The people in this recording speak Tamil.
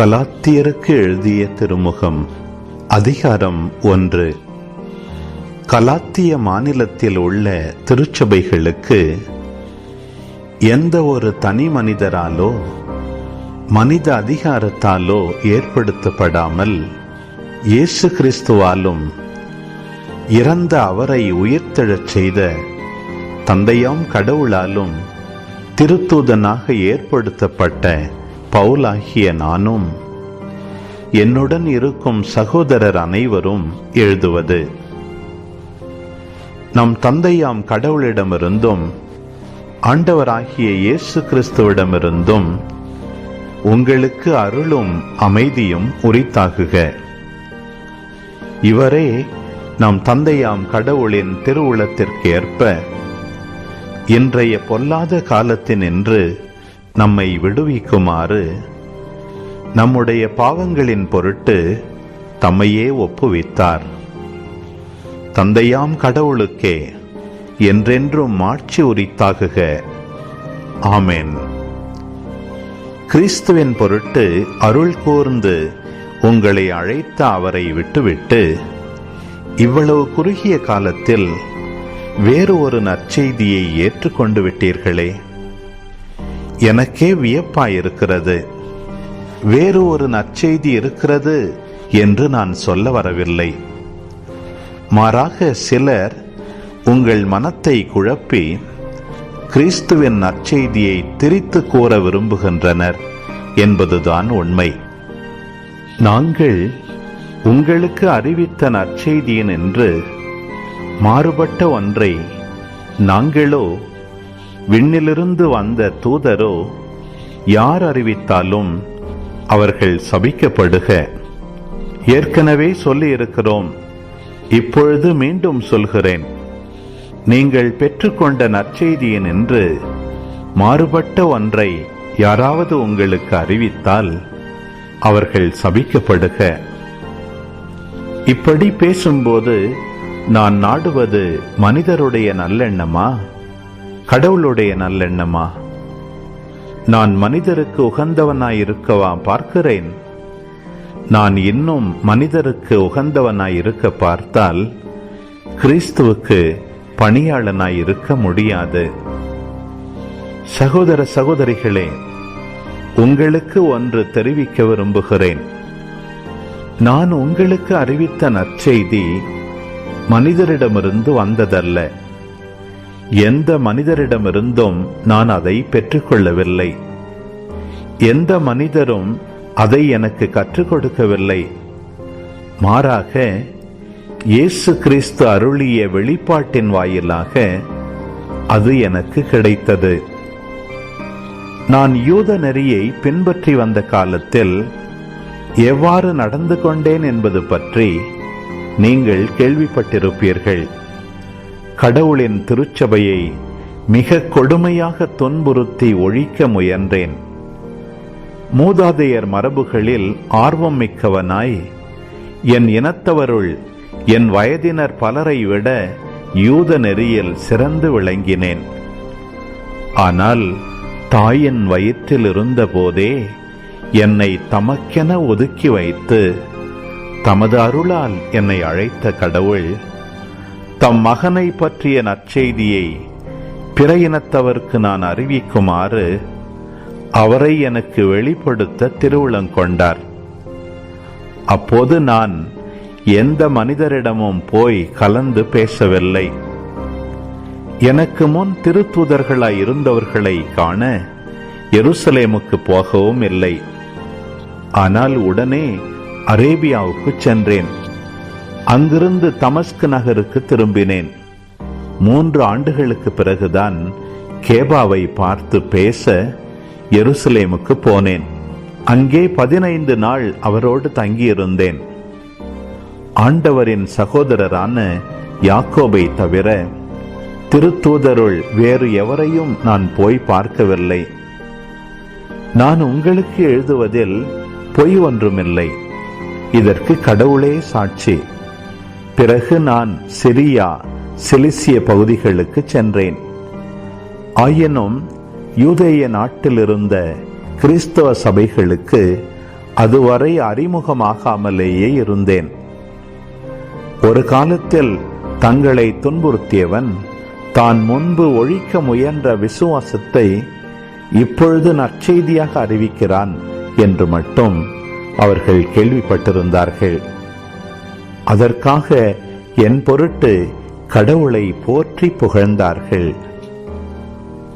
கலாத்தியருக்கு எழுதிய திருமுகம் அதிகாரம் ஒன்று. கலாத்திய மாநிலத்தில் உள்ள திருச்சபைகளுக்கு எந்த ஒரு தனி மனிதராலோ மனித அதிகாரத்தாலோ ஏற்படுத்தப்படாமல் இயேசு கிறிஸ்துவாலும் இறந்த அவரை உயிர்த்தெழச் செய்த தந்தையாம் கடவுளாலும் திருத்தூதனாக ஏற்படுத்தப்பட்ட பவுலாகிய நானும் என்னுடன் இருக்கும் சகோதரர் அனைவரும் எழுதுவது. நம் தந்தையாம் கடவுளிடமிருந்தும் ஆண்டவராகிய இயேசு கிறிஸ்துவிடமிருந்தும் உங்களுக்கு அருளும் அமைதியும் உரித்தாகுக. இவரே நம் தந்தையாம் கடவுளின் திருவுளத்திற்கு ஏற்ப இன்றைய பொல்லாத காலத்தினின்று நம்மை விடுவிக்குமாறு நம்முடைய பாவங்களின் பொருட்டு தம்மையே ஒப்புவித்தார். தந்தையாம் கடவுளுக்கே என்றென்றும் மாட்சி உரித்தாகுக. ஆமேன். கிறிஸ்துவின் பொருட்டு அருள் கூர்ந்து உங்களை அழைத்த அவரை விட்டுவிட்டு இவ்வளவு குறுகிய காலத்தில் வேறு ஒரு நற்செய்தியை ஏற்றுக்கொண்டு விட்டீர்களே. எனக்கே வியப்பாயிருக்கிறது. வேறு ஒரு நற்செய்தி இருக்கிறது என்று நான் சொல்ல வரவில்லை. மாறாக சிலர் உங்கள் மனத்தை குழப்பி கிறிஸ்துவின் நற்செய்தியை திரித்து கூற விரும்புகின்றனர் என்பதுதான் உண்மை. நாங்கள் உங்களுக்கு அறிவித்த நற்செய்தியின் என்று மாறுபட்ட ஒன்றை நாங்களோ விண்ணிலிருந்து வந்த தூதரோ யார் அறிவித்தாலும் அவர்கள் சபிக்கப்படுக. ஏற்கனவே சொல்லி இருக்கிறோம் இப்பொழுது மீண்டும் சொல்கிறேன். நீங்கள் பெற்றுக்கொண்ட நற்செய்தியின் என்று மாறுபட்ட ஒன்றை யாராவது உங்களுக்கு அறிவித்தால் அவர்கள் சபிக்கப்படுக. இப்படி பேசும்போது நான் நாடுவது மனிதருடைய நல்லெண்ணமா? கடவுளுடைய நல்லெண்ணமா? நான் மனிதருக்கு உகந்தவனாயிருக்கவா பார்க்கிறேன். நான் இன்னும் மனிதருக்கு உகந்தவனாய் இருக்க பார்த்தால் கிறிஸ்துவுக்கு பணியாளனாய் இருக்க முடியாது. சகோதர சகோதரிகளே உங்களுக்கு ஒன்று தெரிவிக்க விரும்புகிறேன். நான் உங்களுக்கு அறிவித்த நற்செய்தி மனிதரிடமிருந்து வந்ததல்ல. எந்த மனிதரிடமிருந்தும் நான் அதை பெற்றுக்கொள்ளவில்லை. எந்த மனிதரும் அதை எனக்கு கற்றுக் கொடுக்கவில்லை மாறாக இயேசு கிறிஸ்து அருளிய வெளிப்பாட்டின் வாயிலாக அது எனக்கு கிடைத்தது. நான் யூத நெறியை பின்பற்றி வந்த காலத்தில் எவ்வாறு நடந்து கொண்டேன் என்பது பற்றி நீங்கள் கேள்விப்பட்டிருப்பீர்கள். கடவுளின் திருச்சபையை மிக கொடுமையாக துன்புறுத்தி ஒழிக்க முயன்றேன். மூதாதையர் மரபுகளில் ஆர்வம் மிக்கவனாய் என் இனத்தவருள் என் வயதினர் பலரை விட யூத நெறியில் சிறந்து விளங்கினேன். ஆனால் தாயின் வயிற்றில் இருந்தபோதே என்னை தமக்கென ஒதுக்கி வைத்து தமது அருளால் என்னை அழைத்த கடவுள் தம் மகனை பற்றிய நற்செய்தியை பிற இனத்தவருக்கு நான் அறிவிக்குமாறு அவரை எனக்கு வெளிப்படுத்த திருவுளங்கொண்டார் அப்போது நான் எந்த மனிதரிடமும் போய் கலந்து பேசவில்லை. எனக்கு முன் திருத்தூதர்களாய் இருந்தவர்களை காண எருசலேமுக்கு போகவும் இல்லை. ஆனால் உடனே அரேபியாவுக்கு சென்றேன். அங்கிருந்து தமஸ்க் நகருக்கு திரும்பினேன். மூன்று ஆண்டுகளுக்கு பிறகுதான் கேபாவை பார்த்து பேச எருசலேமுக்கு போனேன். அங்கே பதினைந்து நாள் அவரோடு தங்கியிருந்தேன். ஆண்டவரின் சகோதரரான யாக்கோபை தவிர திருத்தூதருள் வேறு எவரையும் நான் போய் பார்க்கவில்லை. நான் உங்களுக்கு எழுதுவதில் பொய் ஒன்றுமில்லை. இதற்கு கடவுளே சாட்சி. பிறகு நான் சிரியா சிலிசிய பகுதிகளுக்கு சென்றேன். ஆயினும் யூதேய நாட்டிலிருந்த கிறிஸ்தவ சபைகளுக்கு அதுவரை அறிமுகமாகாமலேயே இருந்தேன். ஒரு காலத்தில் தங்களை துன்புறுத்தியவன் தான் முன்பு ஒழிக்க முயன்ற விசுவாசத்தை இப்பொழுது நற்செய்தியாக அறிவிக்கிறான் என்று மட்டும் அவர்கள் கேள்விப்பட்டிருந்தார்கள். அதற்காக என் பொருட்டு கடவுளை போற்றி புகழ்ந்தார்கள்.